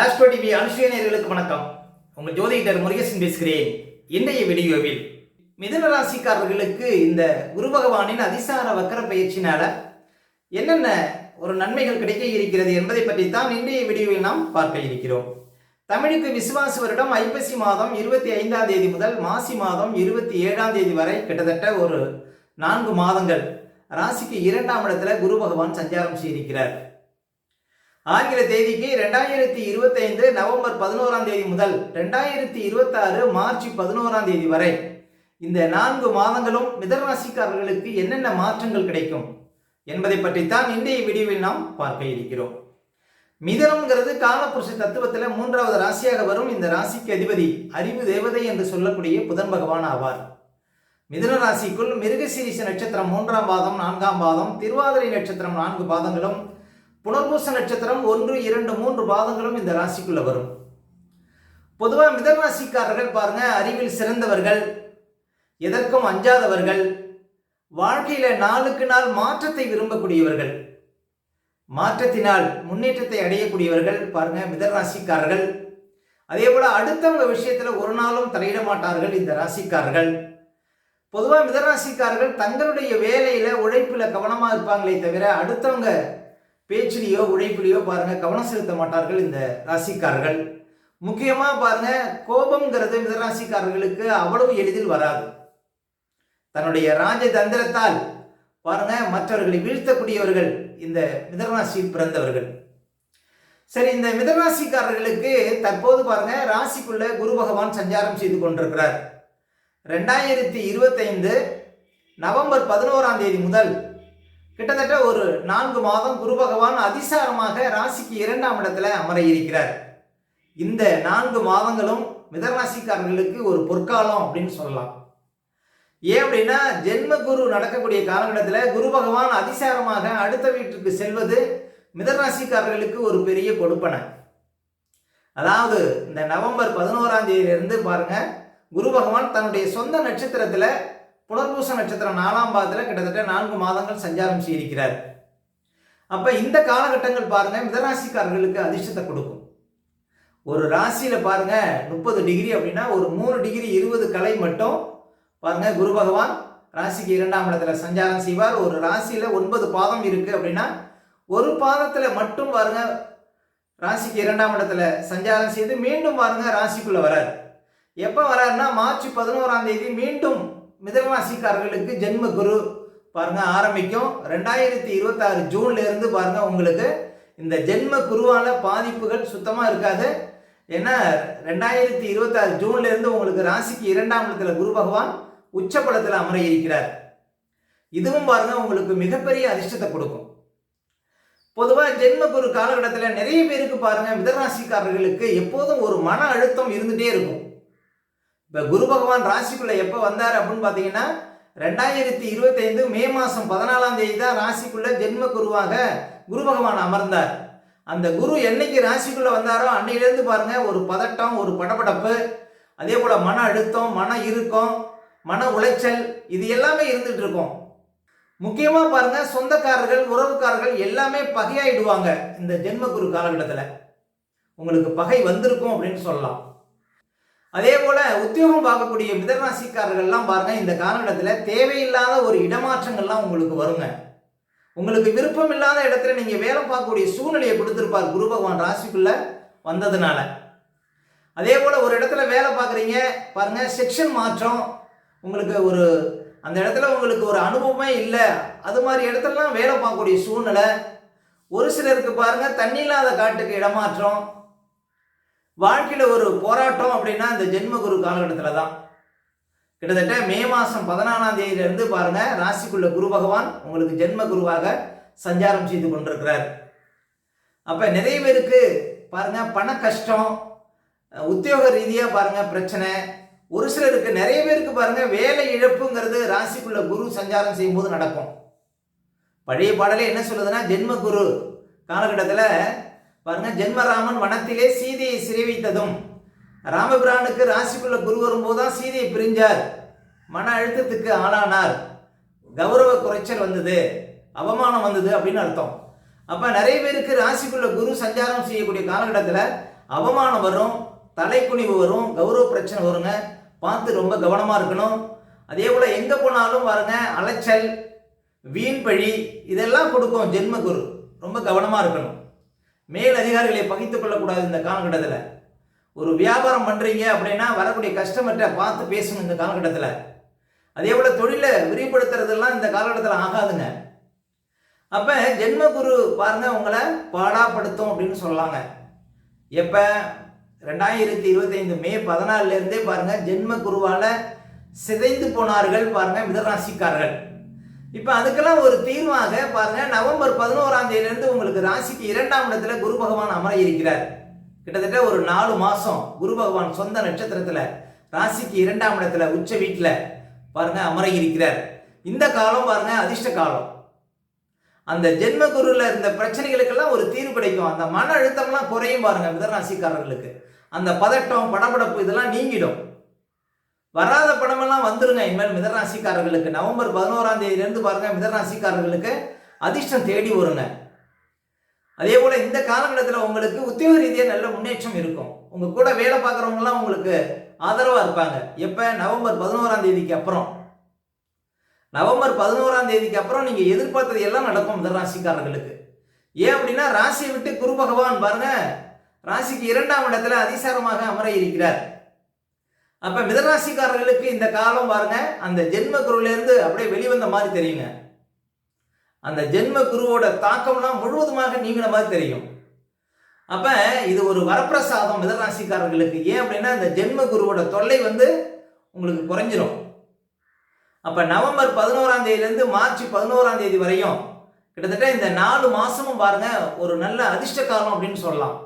Astro TV அனுஷியனர்களுக்கு வணக்கம். உங்கள் ஜோதிடர் முருகேசன் பேசுகிறேன். இன்றைய வீடியோவில் மிதுன ராசிக்காரர்களுக்கு இந்த குரு பகவானின் அதிசார வக்கர பயிற்சினால என்னென்ன ஒரு நன்மைகள் கிடைக்க இருக்கிறது என்பதை பற்றி தான் இன்றைய வீடியோவில் நாம் பார்க்க இருக்கிறோம். தமிழுக்கு விசுவாச வருடம் ஐப்பசி மாதம் இருபத்தி ஐந்தாம் தேதி முதல் மாசி மாதம் இருபத்தி ஏழாம் தேதி வரை கிட்டத்தட்ட ஒரு நான்கு மாதங்கள். ராசிக்கு இரண்டாம் இடத்துல குரு பகவான் சஞ்சாரம் செய்திருக்கிறார். ஆங்கில தேதிக்கு ரெண்டாயிரத்தி இருபத்தைந்து நவம்பர் பதினோராம் தேதி முதல் ரெண்டாயிரத்தி இருபத்தாறு மார்ச் பதினோராம் தேதி வரை. இந்த நான்கு மாதங்களும் மிதராசிக்காரர்களுக்கு என்னென்ன மாற்றங்கள் கிடைக்கும் என்பதை பற்றித்தான் இன்றைய வீடியோவில் நாம் பார்க்க இருக்கிறோம். மிதனம்ங்கிறது காலபுருஷ தத்துவத்தில் மூன்றாவது ராசியாக வரும். இந்த ராசிக்கு அதிபதி அறிவு தேவதை என்று சொல்லக்கூடிய புதன் பகவான் ஆவார். மிதுன ராசிக்குள் மிருகசீரிச நட்சத்திரம் மூன்றாம் பாதம் நான்காம் பாதம் திருவாதிரை நட்சத்திரம் நான்கு பாதங்களும் புனர்பூச நட்சத்திரம் ஒன்று இரண்டு மூன்று பாதங்களும் இந்த ராசிக்குள்ள வரும். பொதுவாக மிதராசிக்காரர்கள் பாருங்க அறிவில் சிறந்தவர்கள் எதற்கும் அஞ்சாதவர்கள் வாழ்க்கையில நாளுக்கு நாள் மாற்றத்தை விரும்பக்கூடியவர்கள் மாற்றத்தினால் முன்னேற்றத்தை அடையக்கூடியவர்கள் பாருங்க மிதராசிக்காரர்கள் அதே போல அடுத்தவங்க விஷயத்துல ஒரு நாளும் தலையிட மாட்டார்கள் இந்த ராசிக்காரர்கள். பொதுவாக மிதராசிக்காரர்கள் தங்களுடைய வேலையில உழைப்புல கவனமா இருப்பாங்களே தவிர அடுத்தவங்க பேச்சிலேயோ உழைப்பிலேயோ பாருங்க கவனம் செலுத்த மாட்டார்கள் இந்த ராசிக்காரர்கள். முக்கியமாக பாருங்க கோபம்ங்கிறது மிதராசிக்காரர்களுக்கு அவ்வளவு எளிதில் வராது. தன்னுடைய ராஜதந்திரத்தால் பாருங்க மற்றவர்களை வீழ்த்தக்கூடியவர்கள் இந்த மிதராசியில் பிறந்தவர்கள். சரி இந்த மிதராசிக்காரர்களுக்கு தற்போது பாருங்க ராசிக்குள்ள குரு பகவான் சஞ்சாரம் செய்து கொண்டிருக்கிறார். ரெண்டாயிரத்தி இருபத்தைந்து நவம்பர் பதினோராம் தேதி முதல் கிட்டத்தட்ட ஒரு நான்கு மாதம் குரு பகவான் அதிசாரமாக ராசிக்கு இரண்டாம் இடத்துல அமர இருக்கிறார் இந்த நான்கு மாதங்களும் மிதராசிக்காரர்களுக்கு ஒரு பொற்காலம் அப்படின்னு சொல்லலாம். ஏன் அப்படின்னா ஜென்ம குரு நடக்கக்கூடிய காலகட்டத்தில் குரு பகவான் அதிசாரமாக அடுத்த வீட்டுக்கு செல்வது மிதராசிக்காரர்களுக்கு ஒரு பெரிய கொடுப்பனை. அதாவது இந்த நவம்பர் பதினோராம் தேதியிலிருந்து பாருங்க குரு பகவான் தன்னுடைய சொந்த நட்சத்திரத்தில் புனர்பூச நட்சத்திரம் நாலாம் பாதத்தில் கிட்டத்தட்ட நான்கு மாதங்கள் சஞ்சாரம் செய்திருக்கிறார். அப்போ இந்த காலகட்டங்கள் பாருங்க மிதராசிக்காரர்களுக்கு அதிர்ஷ்டத்தை கொடுக்கும். ஒரு ராசியில் பாருங்க முப்பது டிகிரி அப்படின்னா ஒரு மூணு டிகிரி இருபது கலை மட்டும் பாருங்க குரு பகவான் ராசிக்கு இரண்டாம் இடத்துல சஞ்சாரம் செய்வார். ஒரு ராசியில் ஒன்பது பாதம் இருக்கு அப்படின்னா ஒரு பாதத்தில் மட்டும் பாருங்க ராசிக்கு இரண்டாம் இடத்துல சஞ்சாரம் செய்து மீண்டும் பாருங்க ராசிக்குள்ள வரார். எப்போ வராருன்னா மார்ச் பதினோராம் தேதி மீண்டும் மிதனராசிக்காரர்களுக்கு ஜென்ம குரு பாருங்க ஆரம்பிக்கும். ரெண்டாயிரத்தி இருபத்தாறு ஜூன்ல இருந்து பாருங்க உங்களுக்கு இந்த ஜென்ம குருவால பாதிப்புகள் சுத்தமா இருக்காது. ஏன்னா ரெண்டாயிரத்தி இருபத்தாறு ஜூன்ல இருந்து உங்களுக்கு ராசிக்கு இரண்டாம் இடத்துல குரு பகவான் உச்சப்படத்தில் அமர இருக்கிறார் இதுவும் பாருங்க உங்களுக்கு மிகப்பெரிய அதிர்ஷ்டத்தை கொடுக்கும். பொதுவாக ஜென்ம குரு காலகட்டத்தில் நிறைய பேருக்கு பாருங்க மிதராசிக்காரர்களுக்கு எப்போதும் ஒரு மன அழுத்தம் இருந்துகிட்டே இருக்கும். இப்போ குரு பகவான் ராசிக்குள்ளே எப்போ வந்தார் அப்படின்னு பார்த்தீங்கன்னா ரெண்டாயிரத்தி இருபத்தைந்து மே மாதம் பதினாலாம் தேதி தான் ராசிக்குள்ளே ஜென்ம குருவாக குரு பகவான் அமர்ந்தார். அந்த குரு என்னைக்கு ராசிக்குள்ளே வந்தாரோ அன்னையிலேருந்து பாருங்கள் ஒரு பதட்டம் ஒரு படபடப்பு அதே போல் மன அழுத்தம் மன இறுக்கம் மன உளைச்சல் இது எல்லாமே இருந்துகிட்டு இருக்கும். முக்கியமாக பாருங்கள் சொந்தக்காரர்கள் உறவுக்காரர்கள் எல்லாமே பகையாயிடுவாங்க இந்த ஜென்ம குரு காலகட்டத்தில். உங்களுக்கு பகை வந்திருக்கும் அப்படின்னு சொல்லலாம். அதே போல உத்தியோகம் பார்க்கக்கூடிய மிதராசிக்காரர்கள்லாம் பாருங்க இந்த காலகட்டத்தில் தேவையில்லாத ஒரு இடமாற்றங்கள்லாம் உங்களுக்கு வருங்க. உங்களுக்கு விருப்பம் இல்லாத இடத்துல நீங்க வேலை பார்க்கக்கூடிய சூழ்நிலையை கொடுத்துருப்பார் குரு பகவான் ராசிக்குள்ள வந்ததுனால. அதே போல ஒரு இடத்துல வேலை பார்க்குறீங்க பாருங்க செக்ஷன் மாற்றம் உங்களுக்கு ஒரு அந்த இடத்துல உங்களுக்கு ஒரு அனுபவமே இல்லை அது மாதிரி இடத்துலலாம் வேலை பார்க்கக்கூடிய சூழ்நிலை. ஒரு சிலருக்கு பாருங்க தண்ணி இல்லாத காட்டுக்கு இடமாற்றம் வாழ்க்கையில் ஒரு போராட்டம் அப்படின்னா இந்த ஜென்மகுரு காலகட்டத்தில் தான் கிட்டத்தட்ட மே மாதம் பதினாலாம் தேதியிலிருந்து பாருங்க ராசிக்குள்ள குரு பகவான் உங்களுக்கு ஜென்ம குருவாக சஞ்சாரம் செய்து கொண்டிருக்கிறார். அப்போ நிறைய பேருக்கு பாருங்க பண கஷ்டம் உத்தியோக ரீதியாக பாருங்க பிரச்சனை. ஒரு சிலருக்கு நிறைய பேருக்கு பாருங்க வேலை இழப்புங்கிறது ராசிக்குள்ள குரு சஞ்சாரம் செய்யும்போது நடக்கும். பழைய பாடலே என்ன சொல்லுதுன்னா ஜென்ம குரு காலகட்டத்தில் பாருங்க ஜென்மராமன் வனத்திலே சீதையை சிறை வைத்ததும் ராமபிரானுக்கு ராசிக்குள்ள குரு வரும்போது தான் சீதையை பிரிஞ்சார். மன அழுத்தத்துக்கு ஆளானார். கௌரவ குறைச்சல் வந்தது அவமானம் வந்தது அப்படின்னு அர்த்தம். அப்ப நிறைய பேருக்கு ராசிக்குள்ள குரு சஞ்சாரம் செய்யக்கூடிய காலகட்டத்தில் அவமானம் வரும் தலைக்குனிவு வரும் கௌரவ பிரச்சனை வருங்க. பார்த்து ரொம்ப கவனமாக இருக்கணும். அதே போல் எங்கே போனாலும் பாருங்க அலைச்சல் வீண் பழி இதெல்லாம் கொடுக்கும் ஜென்ம குரு. ரொம்ப கவனமாக இருக்கணும். மேல் அதிகாரிகளை பகித்துக் கொள்ளக்கூடாது இந்த காலகட்டத்தில். ஒரு வியாபாரம் பண்ணுறீங்க அப்படின்னா வரக்கூடிய கஸ்டமர்கிட்ட பார்த்து பேசணும் இந்த காலகட்டத்தில். அதே போல் தொழிலை விரிவுபடுத்துறதெல்லாம் இந்த காலகட்டத்தில் ஆகாதுங்க. அப்போ ஜென்ம குரு பாருங்க உங்களை பாடாப்படுத்தும் அப்படின்னு சொல்லலாங்க எப்போ? ரெண்டாயிரத்தி இருபத்தைந்து மே பதினாலுலேருந்தே பாருங்கள் ஜென்ம குருவால் சிதைந்து போனார்கள் பாருங்கள் மிதராசிக்காரர்கள் இப்போ அதுக்கெல்லாம் ஒரு தீர்வாக பாருங்க நவம்பர் பதினோராம் தேதியிலிருந்து உங்களுக்கு ராசிக்கு இரண்டாம் இடத்துல குரு பகவான் அமர இருக்கிறார். கிட்டத்தட்ட ஒரு நாலு மாசம் குரு பகவான் சொந்த நட்சத்திரத்துல ராசிக்கு இரண்டாம் இடத்துல உச்ச வீட்டில் பாருங்க அமர இருக்கிறார். இந்த காலம் பாருங்க அதிர்ஷ்ட காலம். அந்த ஜென்ம குருல இருந்த பிரச்சனைகளுக்கெல்லாம் ஒரு தீர்வு கிடைக்கும். அந்த மன அழுத்தம்லாம் குறையும் பாருங்க மிதராசிக்காரர்களுக்கு அந்த பதட்டம் படபடப்பு இதெல்லாம் நீங்கிடும். வராத படமெல்லாம் வந்துருங்க. இனிமேல் மிதராசிக்காரர்களுக்கு நவம்பர் பதினோராம் தேதியிலேருந்து பாருங்க மிதராசிக்காரர்களுக்கு அதிர்ஷ்டம் தேடி வருங்க. அதே போல் இந்த காலகட்டத்தில் உங்களுக்கு உத்தியோக ரீதியாக நல்ல முன்னேற்றம் இருக்கும். உங்கள் கூட வேலை பார்க்குறவங்கலாம் உங்களுக்கு ஆதரவாக இருப்பாங்க. எப்போ? நவம்பர் பதினோராம் தேதிக்கு அப்புறம். நவம்பர் பதினோராம் தேதிக்கு அப்புறம் நீங்கள் எதிர்பார்த்தது எல்லாம் நடக்கும் மிதராசிக்காரர்களுக்கு ஏன் அப்படின்னா ராசியை விட்டு குரு பகவான் பாருங்க ராசிக்கு இரண்டாம் இடத்துல அதிசாரமாக அமர இருக்கிறார். அப்ப மிதராசிக்காரர்களுக்கு இந்த காலம் பாருங்க அந்த ஜென்ம குருவிலேருந்து அப்படியே வெளிவந்த மாதிரி தெரியுங்க. அந்த ஜென்ம குருவோட தாக்கம்லாம் முழுவதுமாக நீங்கின மாதிரி தெரியும். அப்ப இது ஒரு வரப்பிரசாதம் மிதராசிக்காரர்களுக்கு. ஏன் அப்படின்னா இந்த ஜென்ம குருவோட தொல்லை வந்து உங்களுக்கு குறைஞ்சிரும். அப்ப நவம்பர் பதினோராம் தேதியிலேருந்து மார்ச் பதினோராம் தேதி வரையும் கிட்டத்தட்ட இந்த நாலு மாசமும் பாருங்க ஒரு நல்ல அதிர்ஷ்ட காலம் அப்படின்னு சொல்லலாம்.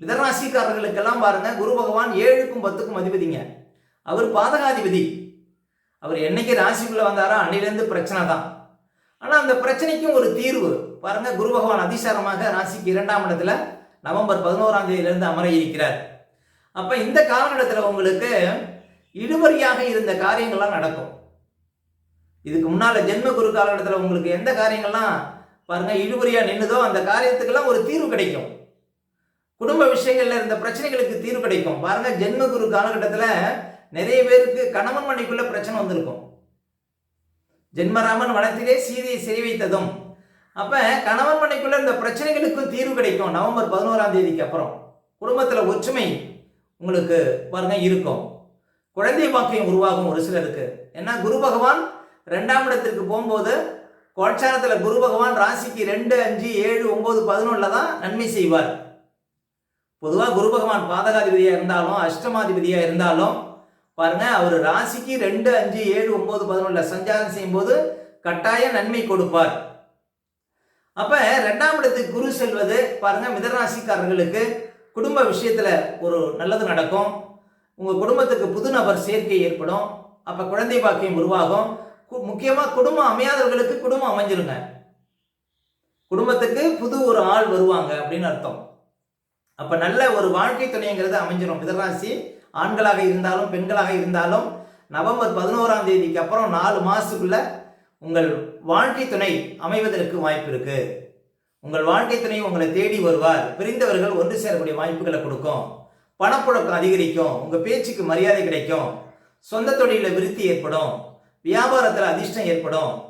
மிதராசிக்காரர்களுக்கெல்லாம் பாருங்க குரு பகவான் ஏழுக்கும் பத்துக்கும் அதிபதிங்க. அவர் பாதகாதிபதி. அவர் என்னைக்கு ராசிக்குள்ள வந்தாரோ அன்னிலேருந்து பிரச்சனை தான். ஆனால் அந்த பிரச்சனைக்கும் ஒரு தீர்வு. பாருங்க குரு பகவான் அதிசாரமாக ராசிக்கு இரண்டாம் இடத்துல நவம்பர் பதினோராம் தேதியிலிருந்து அமர இருக்கிறார் அப்ப இந்த காலகட்டத்தில் உங்களுக்கு இழுபறியாக இருந்த காரியங்கள்லாம் நடக்கும். இதுக்கு முன்னால ஜென்ம குரு காலகட்டத்தில் உங்களுக்கு எந்த காரியங்கள்லாம் பாருங்க இழுபறியா நின்னுதோ அந்த காரியத்துக்கெல்லாம் ஒரு தீர்வு கிடைக்கும். குடும்ப விஷயங்கள்ல இருந்த பிரச்சனைகளுக்கு தீர்வு கிடைக்கும். பாருங்க ஜென்ம குரு காலகட்டத்தில் நிறைய பேருக்கு கணவன் மனைக்குள்ள பிரச்சனை வந்திருக்கும். ஜென்மராமன் வனத்திலே சீதையை சிறை வைத்ததும் அப்ப கணவன் மனைக்குள்ள இந்த பிரச்சனைகளுக்கும் தீர்வு கிடைக்கும். நவம்பர் பதினோராம் தேதிக்கு அப்புறம் குடும்பத்துல ஒற்றுமை உங்களுக்கு பாருங்க இருக்கும். குழந்தை பாக்கியம் உருவாகும் ஒரு சிலருக்கு. ஏன்னா குரு பகவான் ரெண்டாம் இடத்திற்கு போகும்போது கோட்சாரத்தில் குரு பகவான் ராசிக்கு ரெண்டு அஞ்சு ஏழு ஒன்பது பதினொன்றில் தான் நன்மை செய்வார். பொதுவாக குரு பகவான் பாதகாதிபதியாக இருந்தாலும் அஷ்டமாதிபதியாக இருந்தாலும் பாருங்க அவர் ராசிக்கு ரெண்டு அஞ்சு ஏழு ஒன்பது பதினொன்றுல சஞ்சாரம் செய்யும்போது கட்டாய நன்மை கொடுப்பார். அப்ப ரெண்டாம் இடத்துக்கு குரு செல்வது பாருங்க மிதராசிக்காரர்களுக்கு குடும்ப விஷயத்துல ஒரு நல்லது நடக்கும். உங்க குடும்பத்துக்கு புது நபர் சேர்க்கை ஏற்படும். அப்ப குழந்தை பாக்கியம் உருவாகும். கு- முக்கியமா குடும்பம் அமையாதவர்களுக்கு குடும்பம் அமைஞ்சிருங்க. குடும்பத்துக்கு புது ஒரு ஆள் வருவாங்க அப்படின்னு அர்த்தம். அப்ப நல்ல ஒரு வாழ்க்கை துணைங்கிறது அமைஞ்சிடும் மிதராசி ஆண்களாக இருந்தாலும் பெண்களாக இருந்தாலும் நவம்பர் பதினோராம் தேதிக்கு அப்புறம் நாலு மாதத்துக்குள்ள உங்கள் வாழ்க்கை துணை அமைவதற்கு வாய்ப்பு இருக்கு. உங்கள் வாழ்க்கை துணை உங்களை தேடி வருவார். பிரிந்தவர்கள் ஒன்று சேரக்கூடிய வாய்ப்புகளை கொடுக்கும். பணப்புழக்கம் அதிகரிக்கும். உங்கள் பேச்சுக்கு மரியாதை கிடைக்கும். சொந்த தொழிலில் விருத்தி ஏற்படும். வியாபாரத்தில் அதிர்ஷ்டம் ஏற்படும்.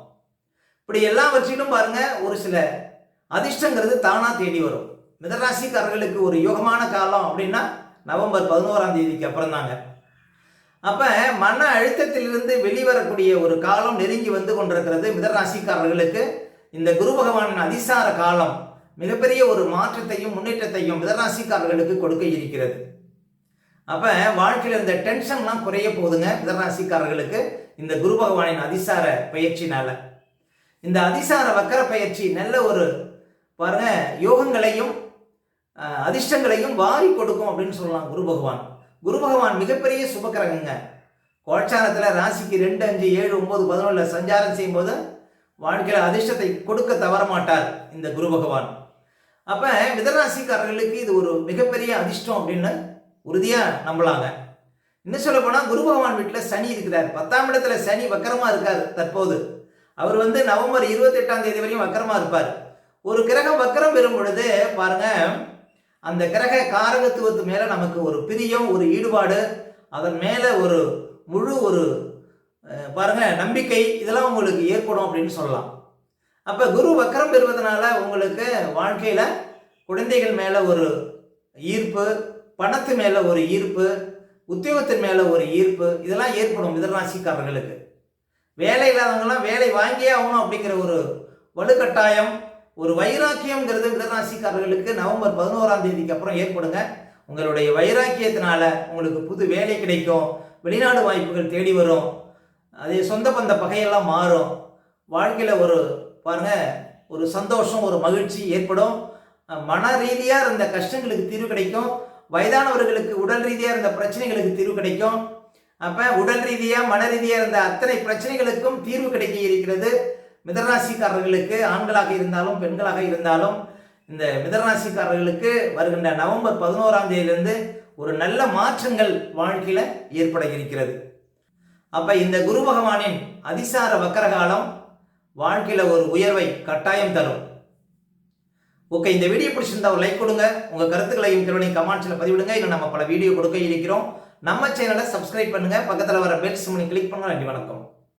இப்படி எல்லாவற்றிலும் பாருங்க ஒரு சில அதிர்ஷ்டங்கிறது தானாக தேடி வரும். மிதராசிக்காரர்களுக்கு ஒரு யோகமான காலம் அப்படின்னா நவம்பர் பதினோராம் தேதிக்கு அப்புறம் தாங்க அப்போ மன அழுத்தத்திலிருந்து வெளிவரக்கூடிய ஒரு காலம் நெருங்கி வந்து கொண்டிருக்கிறது மிதராசிக்காரர்களுக்கு இந்த குரு பகவானின் அதிசார காலம் மிகப்பெரிய ஒரு மாற்றத்தையும் முன்னேற்றத்தையும் மிதராசிக்காரர்களுக்கு கொடுக்க இருக்கிறது. அப்போ வாழ்க்கையில் இந்த டென்ஷன்லாம் குறைய போகுதுங்க மிதராசிக்காரர்களுக்கு இந்த குரு பகவானின் அதிசார பயிற்சினால. இந்த அதிசார வக்கர பயிற்சி நல்ல ஒரு பாருங்க யோகங்களையும் அதிர்ஷ்டங்களையும் வாரி கொடுக்கும் அப்படின்னு சொல்லலாம் குரு பகவான். குரு பகவான் மிகப்பெரிய சுபக்கிரகங்க. கோட்சாரத்தில் ராசிக்கு ரெண்டு அஞ்சு ஏழு ஒன்பது பதினொன்றில் சஞ்சாரம் செய்யும்போது வாழ்க்கையில் அதிர்ஷ்டத்தை கொடுக்க தவற மாட்டார் இந்த குரு பகவான். அப்போ மிதராசிக்காரர்களுக்கு இது ஒரு மிகப்பெரிய அதிர்ஷ்டம் அப்படின்னு உறுதியாக நம்பலாங்க. இன்னும் சொல்ல போனால் குரு பகவான் வீட்டில் சனி இருக்கிறார். பத்தாம் இடத்துல சனி வக்கரமாக இருக்கார் தற்போது. அவர் வந்து நவம்பர் இருபத்தி எட்டாம் தேதி வரையும் வக்கரமாக இருப்பார். ஒரு கிரகம் வக்கரம் பெறும் பொழுது பாருங்க அந்த கிரக காரகத்துவத்து மேலே நமக்கு ஒரு பிரியம் ஒரு ஈடுபாடு அதன் மேலே ஒரு முழு ஒரு பாருங்க நம்பிக்கை இதெல்லாம் உங்களுக்கு ஏற்படும் அப்படின்னு சொல்லலாம். அப்போ குரு வக்கரம் பெறுவதனால உங்களுக்கு வாழ்க்கையில் குழந்தைகள் மேலே ஒரு ஈர்ப்பு பணத்து மேலே ஒரு ஈர்ப்பு உத்தியோகத்தின் மேலே ஒரு ஈர்ப்பு இதெல்லாம் ஏற்படும் மிதராசிக்காரர்களுக்கு வேலை இல்லாதவங்கலாம் வேலை வாங்கியே ஆகணும் அப்படிங்கிற ஒரு வலுக்கட்டாயம் ஒரு வைராக்கியம்ங்கிறது மிதராசிக்காரர்களுக்கு நவம்பர் பதினோராம் தேதிக்கு அப்புறம் ஏற்படுங்க. உங்களுடைய வைராக்கியத்தினால உங்களுக்கு புது வேலை கிடைக்கும். வெளிநாடு வாய்ப்புகள் தேடி வரும். அதே சொந்த பந்த பகையெல்லாம் மாறும். வாழ்க்கையில் ஒரு பாருங்க ஒரு சந்தோஷம் ஒரு மகிழ்ச்சி ஏற்படும். மன ரீதியாக இருந்த கஷ்டங்களுக்கு தீர்வு கிடைக்கும். வயதானவர்களுக்கு உடல் ரீதியாக இருந்த பிரச்சனைகளுக்கு தீர்வு கிடைக்கும். அப்போ உடல் ரீதியாக மன ரீதியாக இருந்த அத்தனை பிரச்சனைகளுக்கும் தீர்வு கிடைக்க இருக்கிறது. மிதராசிக்காரர்களுக்கு ஆண்களாக இருந்தாலும் பெண்களாக இருந்தாலும் இந்த மிதராசிக்காரர்களுக்கு வருகின்ற நவம்பர் பதினோராம் தேதியிலிருந்து ஒரு நல்ல மாற்றங்கள் வாழ்க்கையில் ஏற்பட இருக்கிறது அப்போ இந்த குரு பகவானின் அதிசார வக்கரகாலம் வாழ்க்கையில் ஒரு உயர்வை கட்டாயம் தரும். ஓகே இந்த வீடியோ பிடிச்சிருந்தா ஒரு லைக் கொடுங்க. உங்கள் கருத்துக்களையும் திருவனையும் கமெண்ட்ஸில் பதிவிடுங்க. இல்லை நம்ம பல வீடியோ கொடுக்க இருக்கிறோம். நம்ம சேனலை சப்ஸ்கிரைப் பண்ணுங்கள் பக்கத்தில் வர பெல் சிம்னி கிளிக் பண்ணுங்க. நன்றி வணக்கம்.